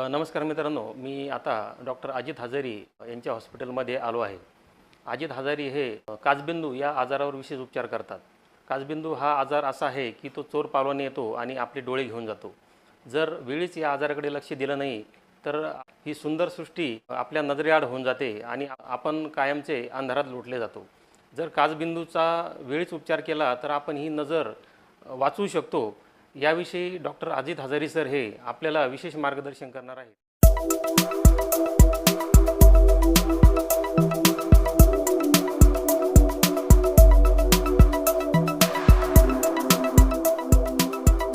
नमस्कार मित्रांनो मी आता डॉक्टर अजित हजारी यांच्या हॉस्पिटलमध्ये आलो आहे. अजित हजारी हे काचबिंदू या आजारावर विशेष उपचार करतात. काचबिंदू हा आजार असा आहे की तो चोर पालवाने येतो आणि आपले डोळे घेऊन जातो. जर वेळीच या आजाराकडे लक्ष दिलं नाही तर ही सुंदर सृष्टी आपल्या नजरेआड होऊन जाते आणि आपण कायमचे अंधारात लोटले जातो. जर काचबिंदूचा वेळीच उपचार केला तर आपण ही नजर वाचवू शकतो. याविषयी डॉक्टर अजित हजारी सर हे आपल्याला विशेष मार्गदर्शन करणार आहेत.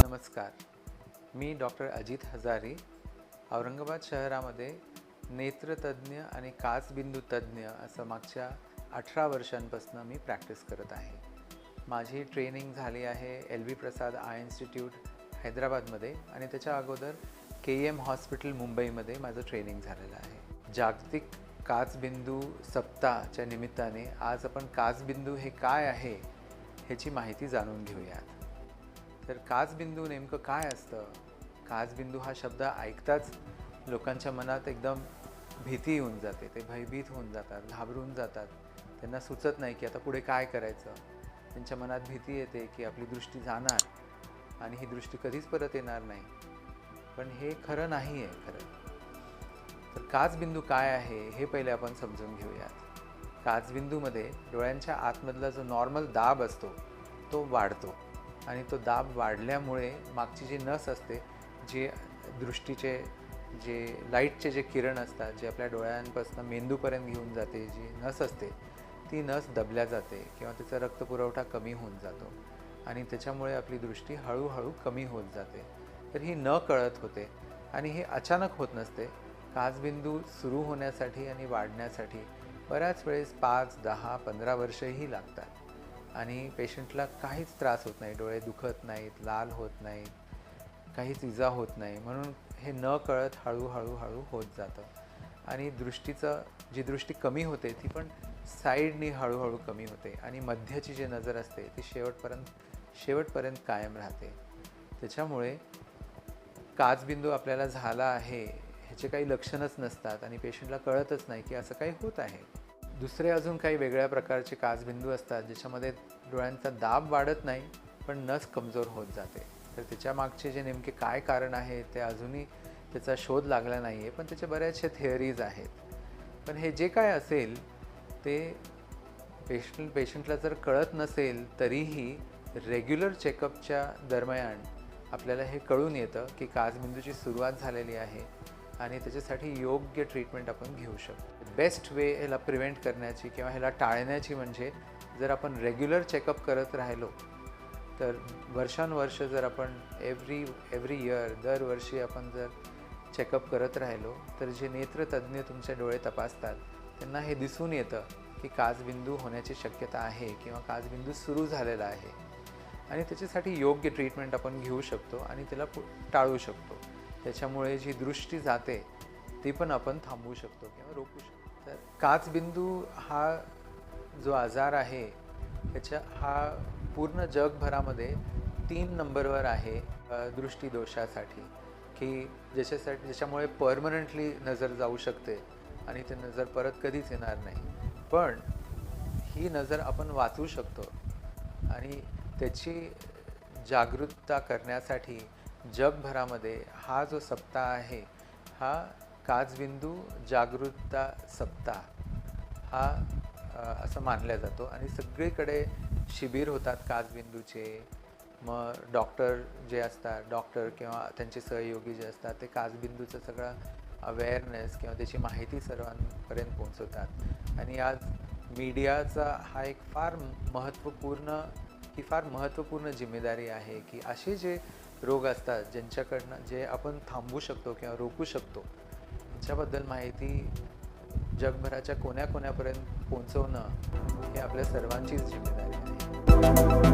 नमस्कार. मी डॉक्टर अजित हजारी औरंगाबाद शहरामध्ये नेत्रतज्ञ आणि काचबिंदू तज्ज्ञ असं मागच्या अठरा वर्षांपासून मी प्रॅक्टिस करत आहे. माझी ट्रेनिंग झाली आहे L B Prasad eye institute हैदराबादमध्ये आणि त्याच्या अगोदर के एम हॉस्पिटल मुंबईमध्ये माझं ट्रेनिंग झालेलं आहे. जागतिक काचबिंदू सप्ताहाच्या निमित्ताने आज आपण काचबिंदू हे काय आहे ह्याची माहिती जाणून घेऊयात. तर काचबिंदू नेमकं काय असतं? काचबिंदू हा शब्द ऐकताच लोकांच्या मनात एकदम भीती येऊन जाते ते भयभीत होऊन जातात घाबरून जातात. त्यांना सुचत नाही की आता पुढे काय करायचं. त्यांच्या मनात भीती येते की आपली दृष्टी जाणार आणि ही दृष्टी कधीच परत येणार नाही. पण हे खरं नाही आहे खरं. तर काचबिंदू काय आहे हे पहिले आपण समजून घेऊयात. काचबिंदूमध्ये डोळ्यांच्या आतमधला जो नॉर्मल दाब असतो तो वाढतो. आणि तो दाब वाढल्यामुळे मागची जी नस असते जी दृष्टीचे जे लाईटचे जे किरण असतात जे आपल्या डोळ्यांपासून मेंदूपर्यंत घेऊन जाते जी नस असते ती नस दबल्या जाते किंवा त्याचा रक्तपुरवठा कमी होऊन जातो. आणि त्याच्यामुळे आपली दृष्टी हळूहळू कमी होत जाते. तर ही न कळत होते आणि हे अचानक होत नसते. काचबिंदू सुरू होण्यासाठी आणि वाढण्यासाठी बऱ्याच वेळेस पाच दहा पंधरा वर्षही लागतात. आणि पेशंटला काहीच त्रास होत नाही. डोळे दुखत नाहीत लाल होत नाहीत काहीच इजा होत नाही. म्हणून हे न कळत हळूहळू हळू होत जातं. आणि दृष्टीचं जी दृष्टी कमी होते ती पण साईडनी हळूहळू कमी होते आणि मध्याची जी नजर असते ती शेवटपर्यंत शेवटपर्यंत कायम राहते. त्याच्यामुळे काचबिंदू आपल्याला झाला आहे ह्याचे काही लक्षणच नसतात आणि पेशंटला कळतच नाही की असं काही होत आहे. दुसरे अजून काही वेगळ्या प्रकारचे काचबिंदू असतात ज्याच्यामध्ये डोळ्यांचा दाब वाढत नाही पण नस कमजोर होत जाते. तर त्याच्या मागचे जे नेमके काय कारण आहे ते अजूनही त्याचा शोध लागला नाही आहे पण त्याचे बऱ्याचशा थिअरीज आहेत. पण हे जे काय असेल ते पेशंट पेशंटला जर कळत नसेल तरीही रेग्युलर चेकअपच्या दरम्यान आपल्याला हे कळून येतं की काजबिंदूची सुरुवात झालेली आहे आणि त्याच्यासाठी योग्य ट्रीटमेंट आपण घेऊ शकतो. बेस्ट वे ह्याला प्रिव्हेंट करण्याची किंवा ह्याला टाळण्याची म्हणजे जर आपण रेग्युलर चेकअप करत राहिलो तर वर्षानुवर्ष जर आपण एव्हरी एव्हरी इयर दरवर्षी आपण जर चेकअप करत राहिलो तर जे नेत्रतज्ज्ञ तुमचे डोळे तपासतात त्यांना हे दिसून येतं की काचबिंदू होण्याची शक्यता आहे किंवा काचबिंदू सुरू झालेला आहे. आणि त्याच्यासाठी योग्य ट्रीटमेंट आपण घेऊ शकतो आणि त्याला पु टाळू शकतो. त्याच्यामुळे जी दृष्टी जाते ती पण आपण थांबवू शकतो किंवा रोखू शकतो. तर काचबिंदू हा जो आजार आहे त्याच्या हा पूर्ण जगभरामध्ये तीन नंबरवर आहे दृष्टीदोषासाठी. की ज्याच्यासाठी ज्याच्यामुळे परमनंटली नजर जाऊ शकते. आणि ते नजर परत कधीच येणार नाही. पण ही नजर आपण वाचू शकतो. आणि त्याची जागरूकता करण्यासाठी जगभरामध्ये हा जो सप्ताह आहे हा काचबिंदू जागरूकता सप्ताह हा असं मानला जातो. आणि सगळीकडे शिबिर होतात काचबिंदूचे मग डॉक्टर जे असतात डॉक्टर किंवा त्यांचे सहयोगी जे असतात ते काचबिंदूचं सगळं अवेअरनेस किंवा त्याची माहिती सर्वांपर्यंत पोहोचवतात. आणि आज मीडियाचा हा एक फार महत्त्वपूर्ण ही फार महत्त्वपूर्ण जिम्मेदारी आहे की असे जे रोग असतात ज्यांच्याकडनं जे आपण थांबवू शकतो किंवा रोखू शकतो यांच्याबद्दल माहिती जगभराच्या कोण्याकोण्यापर्यंत पोहोचवणं हे आपल्या सर्वांचीच जिम्मेदारी आहे.